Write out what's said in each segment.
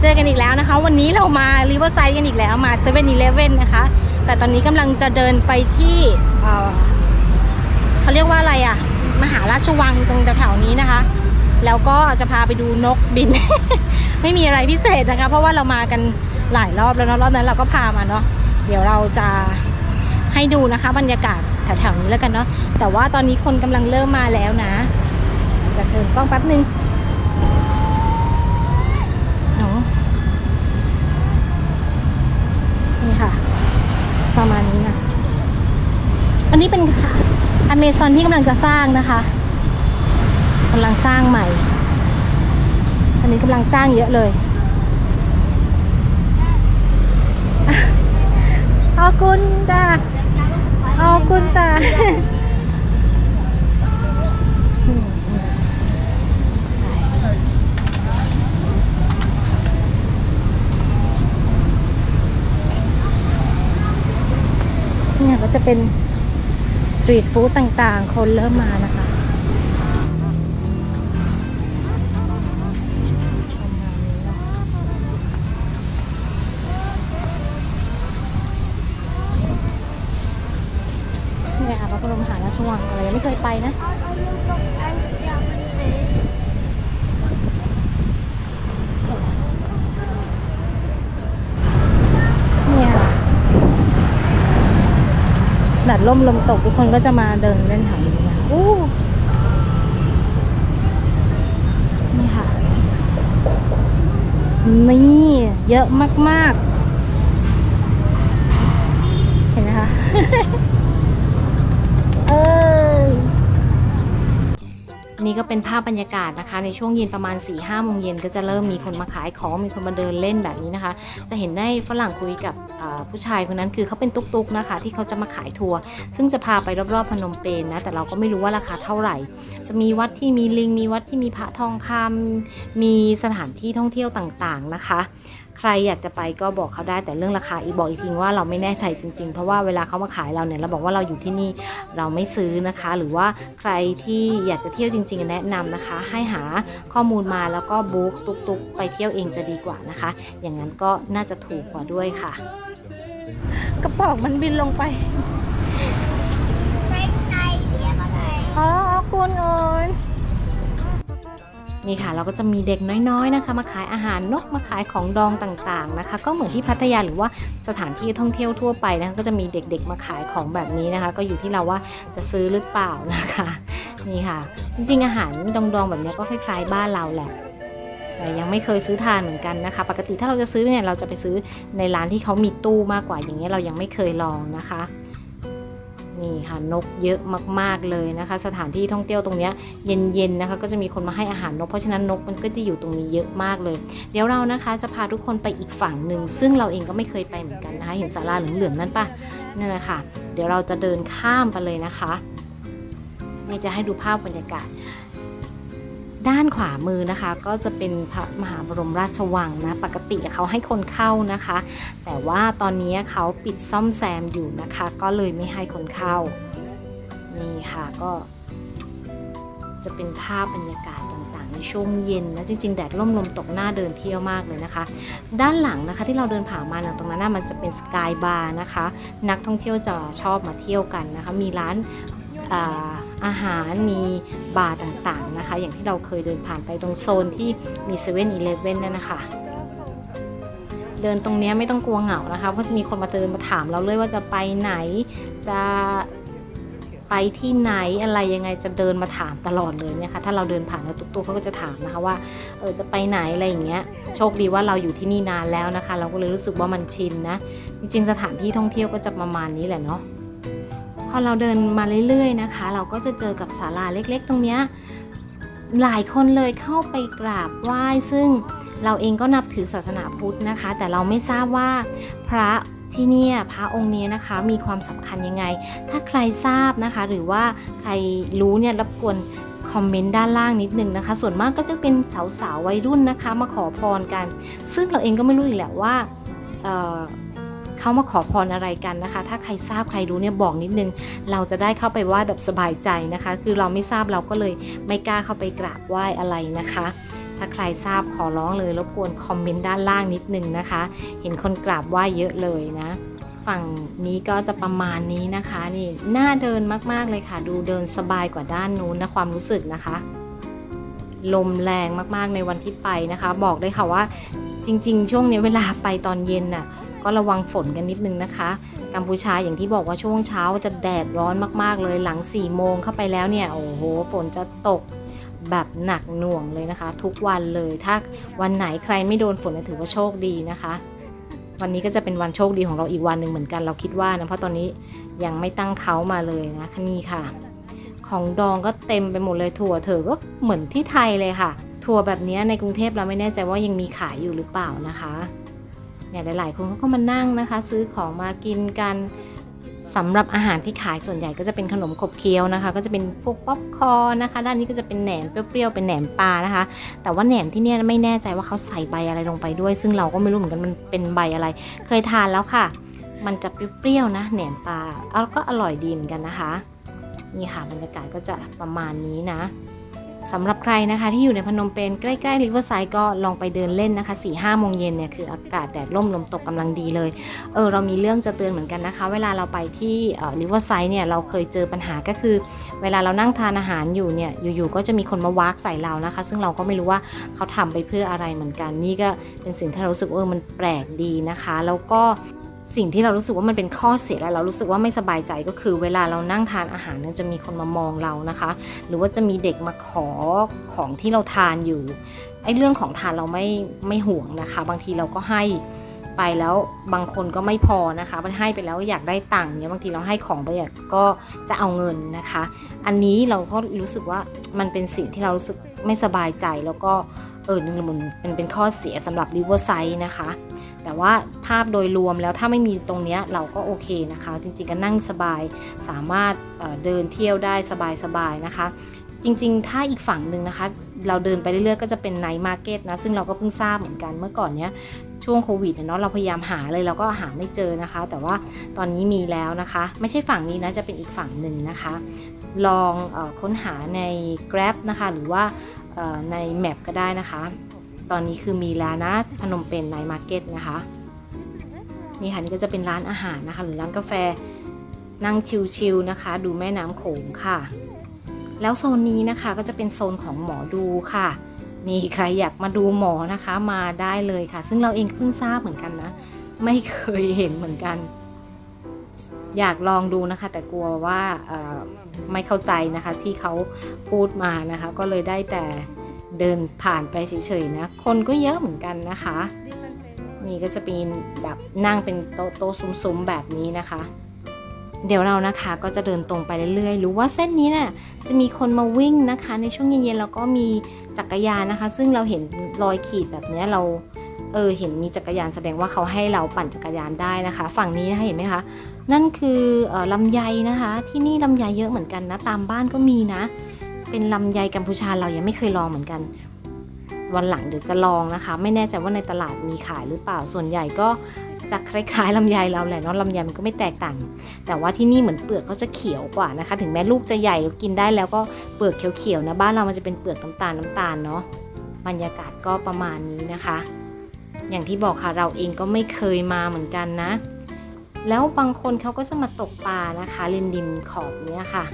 เจอกันอีกแล้วนะคะ วันนี้เรามาริเวอร์ไซด์กันอีกแล้วมา7 e เ e ่ e อนะคะ แต่ตอนนี้กำลังจะเดินไปที่เเขาเรียกว่าอะไรอะมหาราชวังตรงแถวๆนี้นะคะ แล้วก็จะพาไปดูนกบิน ไม่มีอะไรพิเศษนะคะ เพราะว่าเรามากันหลายรอบแล้วเนาะรอบนั้นเราก็พามาเนาะเดี๋ยวเราจะให้ดูนะคะ บรรยากาศแถวๆนี้แล้วกันเนาะแต่ว่าตอนนี้คนกำลังเริ่มมาแล้วนะจะเทินกล้องแป๊บนึง ค่ะ ประมาณนี้นะ อันนี้เป็นอเมซอนที่กำลังจะสร้างนะคะกำลังสร้างใหม่ อันนี้กำลังสร้างเยอะเลยขอบคุณจ้าขอบคุณจ้า เนี่ยก็จะเป็นสตรีทฟู้ดต่างๆ คนเริ่มมานะคะเนี่ยค่ะพระบรมมหาราชวังอะไรยังไม่เคยไปนะ ดดล่มลมตกทุกคนก็จะมาเดินเล่นแถวนี้นะอู้นี่ค่ะ นี่เยอะมาก ๆ เห็นไหมคะ นี่ก็เป็นภาพบรรยากาศนะคะ ในช่วงเย็นประมาณ4ี่ห้าโมงเย็นก็จะเริ่มมีคนมาขายของมีคนมาเดินเล่นแบบนี้นะคะ จะเห็นได้ฝรั่งคุยกับผู้ชายคนนั้นคือเขาเป็นตุ๊กๆนะคะ ที่เขาจะมาขายทัวร์ซึ่งจะพาไปรอบๆพนมเปญนะแต่เราก็ไม่รู้ว่าราคาเท่าไหร่ จะมีวัดที่มีลิงมีวัดที่มีพระทองคำมีสถานที่ท่องเที่ยวต่างๆนะคะ ใครอยากจะไปก็บอกเขาได้แต่เรื่องราคาอีกบอกอีกทีว่าเราไม่แน่ใจจริงๆ เพราะว่าเวลาเขามาขายเราเนี่ยเราบอกว่าเราอยู่ที่นี่เราไม่ซื้อนะคะ หรือว่าใครที่อยากจะเที่ยวจริง ๆ แนะนำนะคะ ให้หาข้อมูลมาแล้วก็บุ๊กตุกๆ ไปเที่ยวเองจะดีกว่านะคะ อย่างนั้นก็น่าจะถูกกว่าด้วยค่ะ กระป๋องมันบินลงไปอ๋อคุณโอน นี่ค่ะเราก็จะมีเด็กน้อยๆนะคะ มาขายอาหารนกมาขายของดองต่างๆนะคะ ก็เหมือนที่พัทยาหรือว่าสถานที่ท่องเที่ยวทั่วไปนะคะก็จะมีเด็กๆมาขายของแบบนี้นะคะ ก็อยู่ที่เราว่าจะซื้อหรือเปล่านะคะนี่ค่ะ จริงๆอาหารดองๆแบบนี้ก็คล้ายๆบ้านเราแหละแต่ยังไม่เคยซื้อทานเหมือนกันนะคะ ปกติถ้าเราจะซื้อเนี่ยเราจะไปซื้อในร้านที่เขามีตู้มากกว่าอย่างเงี้ยเรายังไม่เคยลองนะคะ นี่ค่ะนกเยอะมากๆเลยนะคะ สถานที่ท่องเที่ยวตรงนี้เย็นๆนะคะ ก็จะมีคนมาให้อาหารนก เพราะฉะนั้นนกมันก็จะอยู่ตรงนี้เยอะมากเลย เดี๋ยวเรานะคะจะพาทุกคนไปอีกฝั่งหนึ่งซึ่งเราเองก็ไม่เคยไปเหมือนกันนะคะ เห็นศาลาเหลืองๆนั่นปะนั่นแหละค่ะ เดี๋ยวเราจะเดินข้ามไปเลยนะคะนี่จะให้ดูภาพบรรยากาศ ด้านขวามือนะคะ ก็จะเป็นพระมหาบรมราชวังนะปกติเขาให้คนเข้านะคะ แต่ว่าตอนนี้เขาปิดซ่อมแซมอยู่นะคะ ก็เลยไม่ให้คนเข้า นี่ค่ะก็จะเป็นภาพบรรยากาศต่างๆ ในช่วงเย็นนะจริงๆ แดดร่มลมตกหน้าเดินเที่ยวมากเลยนะคะ ด้านหลังนะคะที่เราเดินผ่านมาตรงนั้นมันจะเป็นสกายบาร์นะคะ นักท่องเที่ยวจะชอบมาเที่ยวกันนะคะ มีร้าน อาหารมีบาร์ต่างๆนะคะ อย่างที่เราเคยเดินผ่านไปตรงโซนที่มี7 e เ e ่ e อนั่นนะคะ เดินตรงเนี้ยไม่ต้องกลัวเหงานะคะเพราะจะมีคนมาเดินมาถามเราเลยว่าจะไปไหนจะไปที่ไหนอะไรยังไงจะเดินมาถามตลอดเลยเนี่ยค่ะถ้าเราเดินผ่านแล้วตุ๊กๆเขาก็จะถามนะคะว่าเออจะไปไหนอะไรอย่างเงี้ยโชคดีว่าเราอยู่ที่นี่นานแล้วนะคะ เราก็เลยรู้สึกว่ามันชินนะจริงๆสถานที่ท่องเที่ยวก็จะประมาณนี้แหละเนาะ พอเราเดินมาเรื่อยๆนะคะ เราก็จะเจอกับศาลาเล็กๆ ตรงเนี้ยหลายคนเลยเข้าไปกราบไหว้ ซึ่งเราเองก็นับถือศาสนาพุทธนะคะ แต่เราไม่ทราบว่าพระที่เนี่ยพระองค์นี้นะคะมีความสำคัญยังไง ถ้าใครทราบนะคะ หรือว่าใครรู้เนี่ยรบกวนคอมเมนต์ด้านล่างนิดนึงนะคะ ส่วนมากก็จะเป็นสาวๆวัยรุ่นนะคะ มาขอพรกัน ซึ่งเราเองก็ไม่รู้อีกแหละว่า เอ่อเขามาขอพรอะไรกันนะคะ ถ้าใครทราบใครรู้เนี่ยบอกนิดนึง เราจะได้เข้าไปไหว้แบบสบายใจนะคะ คือเราไม่ทราบเราก็เลยไม่กล้าเข้าไปกราบไหว้อะไรนะคะถ้าใครทราบขอร้องเลยรบกวนคอมเมนต์ด้านล่างนิดนึงนะคะ เห็นคนกราบไหว้เยอะเลยนะ ฝั่งนี้ก็จะประมาณนี้นะคะนี่หน่าเดินมากๆเลยค่ะ ดูเดินสบายกว่าด้านนู้นนะความรู้สึกนะคะ ลมแรงมากๆในวันที่ไปนะคะ บอกได้ค่ะว่าจริง ๆ ช่วงนี้เวลาไปตอนเย็นน่ะ ก็ระวังฝนกันนิดนึงนะคะ กัมพูชาอย่างที่บอกว่าช่วงเช้าจะแดดร้อนมากๆเลยหลัง4ี่โมงเข้าไปแล้วเนี่ยโอ้โหฝนจะตกแบบหนักหน่วงเลยนะคะ ทุกวันเลยถ้าวันไหนใครไม่โดนฝนถือว่าโชคดีนะคะ วันนี้ก็จะเป็นวันโชคดีของเราอีกวันหนึ่งเหมือนกันเราคิดว่านะเพราะตอนนี้ยังไม่ตั้งเขามาเลยนะคะนี่ค่ะ ของดองก็เต็มไปหมดเลยถั่วเถอก็เหมือนที่ไทยเลยค่ะ ถั่วแบบนี้ในกรุงเทพเราไม่แน่ใจว่ายังมีขายอยู่หรือเปล่านะคะ เนี่ยหลายๆคนเขาก็มานั่งนะคะ ซื้อของมากินกันสำหรับอาหารที่ขายส่วนใหญ่ก็จะเป็นขนมขบเคี้ยวนะคะ ก็จะเป็นพวกป๊อปคอร์นนะคะ ด้านนี้ก็จะเป็นแหนมเปรี้ยวๆเป็นแหนมปลานะคะ แต่ว่าแหนมที่เนี่ยไม่แน่ใจว่าเขาใส่ใบอะไรลงไปด้วย ซึ่งเราก็ไม่รู้เหมือนกันมันเป็นใบอะไร เคยทานแล้วค่ะ มันจะเปรี้ยวๆนะแหนมปลาเอาก็อร่อยดีเหมือนกันนะคะ นี่ค่ะบรรยากาศก็จะประมาณนี้นะ สำหรับใครนะคะที่อยู่ในพนมเปญใกล้ๆริเวอร์ไซด์ก็ลองไปเดินเล่นนะคะ4ี่ห้าโมงเย็นเนี่ยคืออากาศแดดร่มลมตกกำลังดีเลย เออเรามีเรื่องจะเตือนเหมือนกันนะคะ เวลาเราไปที่ริเวอร์ไซด์เนี่ยเราเคยเจอปัญหาก็คือ เวลาเรานั่งทานอาหารอยู่เนี่ยอยู่ๆก็จะมีคนมาวากใส่เรานะคะ ซึ่งเราก็ไม่รู้ว่าเขาทำไปเพื่ออะไรเหมือนกัน นี่ก็เป็นสิ่งที่เรารู้สึกเออมันแปลกดีนะคะ แล้วก็ สิ่งที่เรารู้สึกว่ามันเป็นข้อเสียและเรารู้สึกว่าไม่สบายใจก็คือ เวลาเรานั่งทานอาหารเนี่ยจะมีคนมามองเรานะคะ หรือว่าจะมีเด็กมาขอของที่เราทานอยู่ไอ้เรื่องของทานเราไม่ไม่ห่วงนะคะ บางทีเราก็ให้ไปแล้วบางคนก็ไม่พอนะคะมันให้ไปแล้วอยากได้ตังค์เนี่ยบางทีเราให้ของไปก็จะเอาเงินนะคะ อันนี้เราก็รู้สึกว่ามันเป็นสิ่งที่เรารู้สึกไม่สบายใจแล้วก็เออนึงมันเป็นเป็นข้อเสียสำหรับริเวอร์ไซด์นะคะ แต่ว่าภาพโดยรวมแล้วถ้าไม่มีตรงนี้เราก็โอเคนะคะ จริงๆก็นั่งสบายสามารถเดินเที่ยวได้สบายๆนะคะ จริงๆ ถ้าอีกฝั่งหนึ่งนะคะ เราเดินไปเรื่อยๆก็จะเป็นไนท์มาร์เก็ตนะ ซึ่งเราก็เพิ่งทราบเหมือนกันเมื่อก่อนเนี้ยช่วงโควิดเนาะเราพยายามหาเลยเราก็หาไม่เจอนะคะ แต่ว่าตอนนี้มีแล้วนะคะ ไม่ใช่ฝั่งนี้นะจะเป็นอีกฝั่งหนึ่งนะคะ ลองอค้นหาใน Grab นะคะ หรือว่าใน Map ก็ได้นะคะ ตอนนี้คือมีแล้วนะพนมเปญไนท์มาร์เก็ตนะคะนี่ค่ะนี่ก็จะเป็นร้านอาหารนะคะ หรือร้านกาแฟนั่งชิลๆนะคะ ดูแม่น้ำโขงค่ะ แล้วโซนนี้นะคะก็จะเป็นโซนของหมอดูค่ะนี่ใครอยากมาดูหมอนะคะมาได้เลยค่ะ ซึ่งเราเองเพิ่งทราบเหมือนกันนะ ไม่เคยเห็นเหมือนกัน อยากลองดูนะคะ แต่กลัวว่าไม่เข้าใจนะคะที่เขาพูดมานะคะ ก็เลยได้แต่ เดินผ่านไปเฉยๆนะ คนก็เยอะเหมือนกันนะคะ นี่ก็จะเป็นแบบนั่งเป็นโต๊ะโต๊ะซุ้มๆแบบนี้นะคะ เดี๋ยวเรานะคะก็จะเดินตรงไปเรื่อยๆหรือว่าเส้นนี้นะ่ะจะมีคนมาวิ่งนะคะ ในช่วงเย็นๆแล้วก็มีจักรยานนะคะ ซึ่งเราเห็นรอยขีดแบบนี้เราเออเห็นมีจักรยานแสดงว่าเขาให้เราปั่นจักรยานได้นะคะ ฝั่งนี้นะคะเห็นไหมคะนั่นคืออลำไยนะคะ ที่นี่ลำไยเยอะเหมือนกันนะ ตามบ้านก็มีนะ เป็นลำไยกัมพูชาเรายังไม่เคยลองเหมือนกัน วันหลังเดี๋ยวจะลองนะคะ ไม่แน่ใจว่าในตลาดมีขายหรือเปล่าส่วนใหญ่ก็จะคล้ายๆลำไยเราแหละเนาะลำไยมันก็ไม่แตกต่าง แต่ว่าที่นี่เหมือนเปลือกเขาจะเขียวกว่านะคะ ถึงแม้ลูกจะใหญ่แล้วกินได้แล้วก็เปลือกเขียวๆนะบ้านเรามันจะเป็นเปลือกน้ำตาลน้ำตาลเนาะบรรยากาศก็ประมาณนี้นะคะ อย่างที่บอกค่ะเราเองก็ไม่เคยมาเหมือนกันนะ แล้วบางคนเขาก็จะมาตกปลานะคะริมริมขอบเนี้ยค่ะ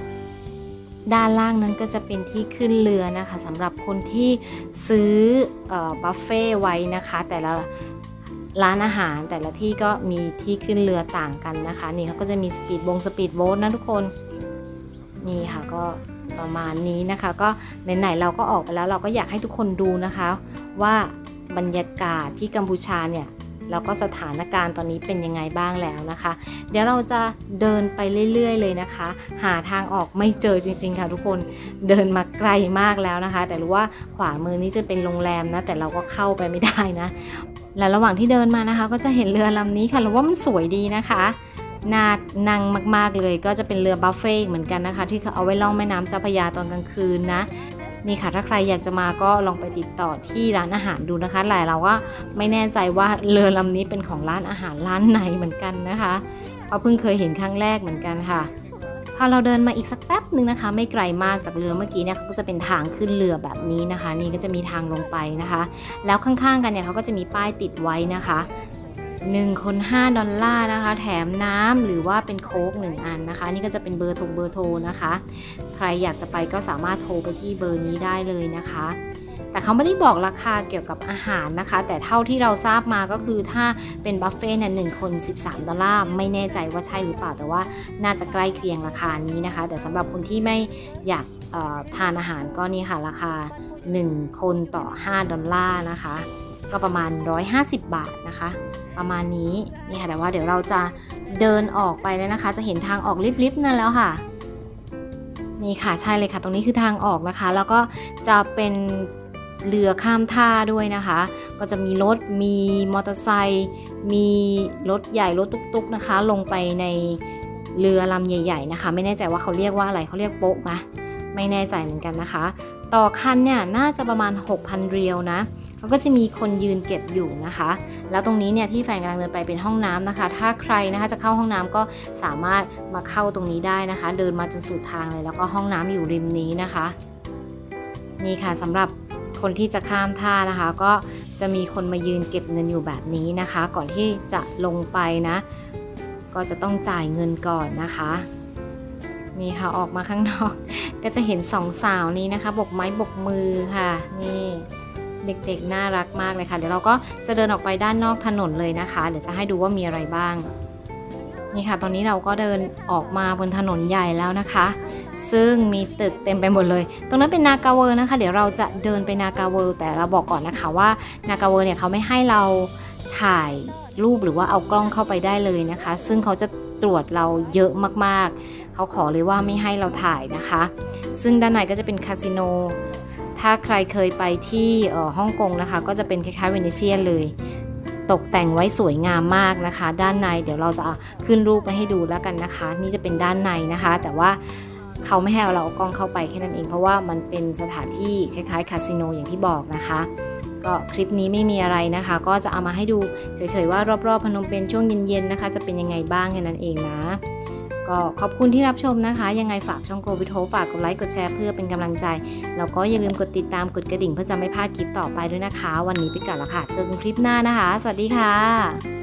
ด้านล่างนั้นก็จะเป็นที่ขึ้นเรือนะคะสำหรับคนที่ซื้อบัฟเฟ่ไว้นะคะ แต่ละร้านอาหารแต่ละที่ก็มีที่ขึ้นเรือต่างกันนะคะ นี่เขาก็จะมีสปีดบงสปีดโบ๊ทนะทุกคนนี่ค่ะก็ประมาณนี้นะคะ ก็ไหนๆเราก็ออกไปแล้วเราก็อยากให้ทุกคนดูนะคะ ว่าบรรยากาศที่กัมพูชาเนี่ย แล้วก็สถานการณ์ตอนนี้เป็นยังไงบ้างแล้วนะคะ เดี๋ยวเราจะเดินไปเรื่อย ๆ เลยนะคะ หาทางออกไม่เจอจริง ๆ ค่ะทุกคนเดินมาไกลมากแล้วนะคะ แต่รู้ว่าขวามือนี้จะเป็นโรงแรมนะ แต่เราก็เข้าไปไม่ได้นะและระหว่างที่เดินมานะคะ ก็จะเห็นเรือลำนี้ค่ะแล้วว่ามันสวยดีนะคะน่านั่งมาก ๆ เลยก็จะเป็นเรือบัฟเฟ่เหมือนกันนะคะ ที่เขาเอาไว้ล่องแม่น้ำเจ้าพระยาตอนกลางคืนนะ นี่ค่ะถ้าใครอยากจะมาก็ลองไปติดต่อที่ร้านอาหารดูนะคะหลายเราก็ไม่แน่ใจว่าเรือลำนี้เป็นของร้านอาหารร้านไหนเหมือนกันนะคะเพราะเพิ่งเคยเห็นครั้งแรกเหมือนกันค่ะพอเราเดินมาอีกสักแป๊บนึงนะคะ ไม่ไกลมากจากเรือเมื่อกี้เนี่ยเขาก็จะเป็นทางขึ้นเรือแบบนี้นะคะ นี่ก็จะมีทางลงไปนะคะ แล้วข้างๆกันเนี่ยเขาก็จะมีป้ายติดไว้นะคะ 1 คน 5 ดอลลาร์นะคะ แถมน้ำหรือว่าเป็นโค้ก1อันนะคะ นี่ก็จะเป็นเบอร์โทรเบอร์โทรนะคะ ใครอยากจะไปก็สามารถโทรไปที่เบอร์นี้ได้เลยนะคะ แต่เขาไม่ได้บอกราคาเกี่ยวกับอาหารนะคะ แต่เท่าที่เราทราบมาก็คือถ้าเป็นบัฟเฟ่ต์เนี่ยหนึ่งคน 13 ดอลลาร์ ไม่แน่ใจว่าใช่หรือเปล่า แต่ว่าน่าจะใกล้เคียงราคานี้นะคะ แต่สำหรับคนที่ไม่อยากทานอาหารก็นี่ค่ะราคา 1 คนต่อ 5 ดอลลาร์นะคะ ก็ประมาณ 150 บาทนะคะ ประมาณนี้นี่ค่ะแต่ว่าเดี๋ยวเราจะเดินออกไปแล้วนะคะ จะเห็นทางออกลิฟต์ๆนั่นแล้วค่ะนี่ค่ะใช่เลยค่ะ ตรงนี้คือทางออกนะคะ แล้วก็จะเป็นเรือข้ามท่าด้วยนะคะ ก็จะมีรถมีมอเตอร์ไซค์มีรถใหญ่รถตุ๊กๆนะคะ ลงไปในเรือลำใหญ่ ๆนะคะ ไม่แน่ใจว่าเขาเรียกว่าอะไรเขาเรียกโป๊ะไหมไม่แน่ใจเหมือนกันนะคะ ต่อคันเนี่ยน่าจะประมาณ 6,000 เรียวนะ เขาก็จะมีคนยืนเก็บอยู่นะคะ แล้วตรงนี้เนี่ยที่แฟนกำลังเดินไปเป็นห้องน้ำนะคะ ถ้าใครนะคะจะเข้าห้องน้ำก็สามารถมาเข้าตรงนี้ได้นะคะ เดินมาจนสุดทางเลย แล้วก็ห้องน้ำอยู่ริมนี้นะคะ นี่ค่ะสำหรับคนที่จะข้ามท่านะคะ ก็จะมีคนมายืนเก็บเงินอยู่แบบนี้นะคะ ก่อนที่จะลงไปนะ ก็จะต้องจ่ายเงินก่อนนะคะนี่ค่ะออกมาข้างนอก ก็จะเห็นสองสาวนี้นะคะ บกไม้บกมือค่ะ นี่ เด็กๆ น่ารักมากเลยค่ะ เดี๋ยวเราก็จะเดินออกไปด้านนอกถนนเลยนะคะ เดี๋ยวจะให้ดูว่ามีอะไรบ้าง นี่ค่ะ ตอนนี้เราก็เดินออกมาบนถนนใหญ่แล้วนะคะ ซึ่งมีตึกเต็มไปหมดเลย ตรงนั้นเป็นนากาเวอร์นะคะ เดี๋ยวเราจะเดินไปนากาเวอร์แต่เราบอกก่อนนะคะว่านากาเวอร์เนี่ยเขาไม่ให้เราถ่ายรูปหรือว่าเอากล้องเข้าไปได้เลยนะคะ ซึ่งเขาจะตรวจเราเยอะมากๆ เขาขอเลยว่าไม่ให้เราถ่ายนะคะ ซึ่งด้านในก็จะเป็นคาสิโน ถ้าใครเคยไปที่ฮ่องกงนะคะ ก็จะเป็นคล้ายๆเวเนเชียเลย ตกแต่งไว้สวยงามมากนะคะ ด้านในเดี๋ยวเราจะขึ้นรูปไปให้ดูแล้วกันนะคะ นี่จะเป็นด้านในนะคะ แต่ว่าเขาไม่ให้เราเอากล้องเข้าไปแค่นั้นเอง เพราะว่ามันเป็นสถานที่คล้ายๆคาสิโนอย่างที่บอกนะคะ ก็คลิปนี้ไม่มีอะไรนะคะ ก็จะเอามาให้ดูเฉยๆว่ารอบๆพนมเปญช่วงเย็นๆนะคะ จะเป็นยังไงบ้างแค่นั้นเองนะ ก็ขอบคุณที่รับชมนะคะ ยังไงฝากช่องโกวิทโฮฝากกดไลค์กดแชร์เพื่อเป็นกำลังใจ แล้วก็อย่าลืมกดติดตามกดกระดิ่งเพื่อจะไม่พลาดคลิปต่อไปด้วยนะคะ วันนี้ไปก่อนแล้วค่ะ เจอกันคลิปหน้านะคะ สวัสดีค่ะ